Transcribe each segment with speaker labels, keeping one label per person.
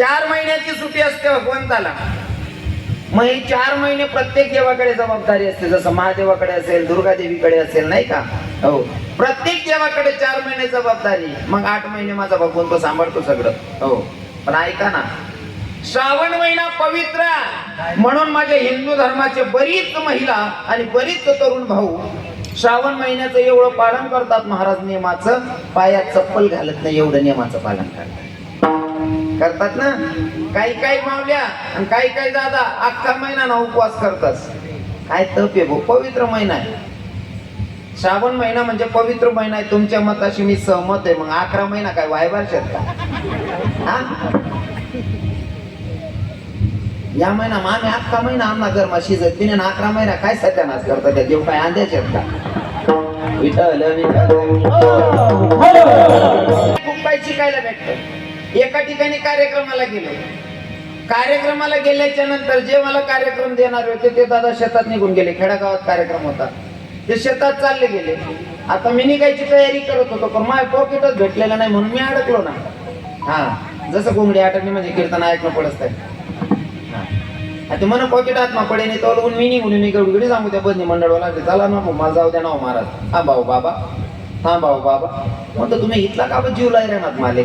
Speaker 1: चार महिन्याची सुट्टी असते भगवंताला मग ही चार महिने प्रत्येक देवाकडे जबाबदारी असते जसं महादेवाकडे असेल दुर्गा देवीकडे असेल नाही का? हो. प्रत्येक देवाकडे चार महिने जबाबदारी मग आठ महिने माझा भगवंत सांभाळतो सगळं. हो. पण ऐका ना श्रावण महिना पवित्र म्हणून माझ्या हिंदू धर्माचे बरीच महिला आणि बरीच तरुण भाऊ श्रावण महिन्याचं एवढं पालन करतात महाराज नियमाचं पायात चप्पल घालत नाही एवढं नियमाचं पालन करतात. करतात ना? काही काही मावल्या आणि काही काही दादा अख्खा महिना ना उपवास करतात. काय तप आहे भाऊ पवित्र महिना आहे. श्रावण महिना म्हणजे पवित्र महिना आहे. तुमच्या मताशी मी सहमत आहे. मग अकरा महिना काय वायबार का? हा? या महिना मग आम्ही अख्खा महिना आमना गरमा शिजत तिने अकरा महिना काय सत्यानाश करतात? त्या देव काय अंड्याचे आहेत का? विठ्ठल विठ्ठल. खूप काही शिकायला भेटतं. एका ठिकाणी कार्यक्रमाला गेलो. कार्यक्रमाला गेल्याच्यानंतर जे मला कार्यक्रम देणार होते ते दादा शेतात निघून गेले. खेडागावात कार्यक्रम होता. ते शेतात चालले गेले. आता मी निघायची तयारी करत होतो पण माझ्या पॉकेटच भेटलेलं नाही म्हणून मी अडकलो ना. हा जसं कोंबडी अटकणी म्हणजे कीर्तन ऐकणं पडत आहे आता मन पॉकेट आत्मा पडे नाही तो मी निघून मी गडगडी सांगू त्या बदनी मंडळाला चला ना भाऊ, मला जाऊ द्या ना हो महाराज. हा भाऊ बाबा. हा भाऊ बाबा. म्हणतो तुम्ही इथला का जीव लाई राहणार माले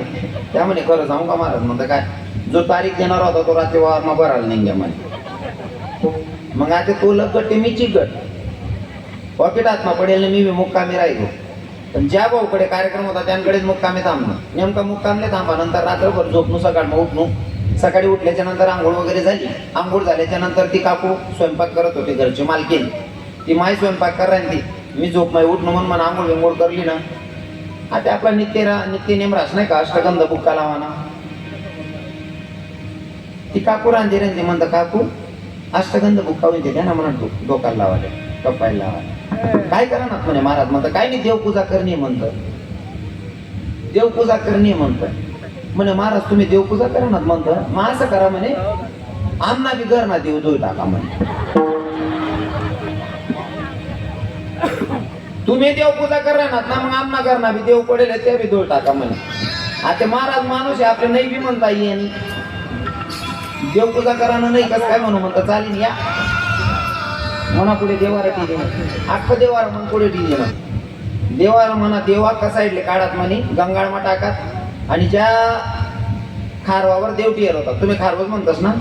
Speaker 1: त्या म्हणे खरं सांगू का महाराज? म्हणतं काय? जो तारीख देणार होता तो रात्री वारमा भरायला नाही घ्या म्हणे. मग आता तो लगट ते मी चिकट. पॉकेट आत्मा पडेल ना मी बी मुक्कामी राहिलो. पण ज्या भाऊकडे कार्यक्रम होता त्यांकडेच मुक्कामी थांबणं नेमका मुक्कामले थांबा नंतर रात्रभर झोपणू सकाळ मग उठणू. सकाळी उठल्याच्या नंतर आंघोळ वगैरे झाली. आंघोळ झाल्याच्यानंतर ती काकू स्वयंपाक करत होती घरची मालकीन ती माय स्वयंपाक करायला ती. मी झोप माय उठणं म्हणून मला आंघोळ विंघोळ करली ना. आता आपला नित्य रा- नित्य नेम रास नाही का? अष्टगंध बुक्का लावाना. ती काकू रांधी रांधी म्हणतं काकू अष्टगंध बुक्का होईल द्या ना म्हणत डो- डोक्याला लावायला कपायला लावायला काय करा ना म्हणे महाराज म्हणतं काय नाही देवपूजा करणे म्हणतं. देवपूजा करणे म्हणतं. म्हणे महाराज तुम्ही देवपूजा करा ना म्हणतं. मग असं करा म्हणे आमना बी घर ना देव धुई टाका म्हणे. तुम्ही देवपूजा करा ना ना मग आम्हा करणार बी देव पडेल ते बी धुळ टाका म्हणे. आता महाराज माणूस आहे आपले नाही बी म्हणता येईल देवपूजा करा नाही कसं काय म्हणू म्हणतं चालेल या. म्हणा पुढे देवारा टी दे अख्खं देवारा म्हण पुढे ठीक दे देवारा म्हणा देवा कसा इडले काढात म्हणे गंगाळमा टाकात. आणि ज्या खारवावर देव टियर होता तुम्ही खारवच म्हणतास ना?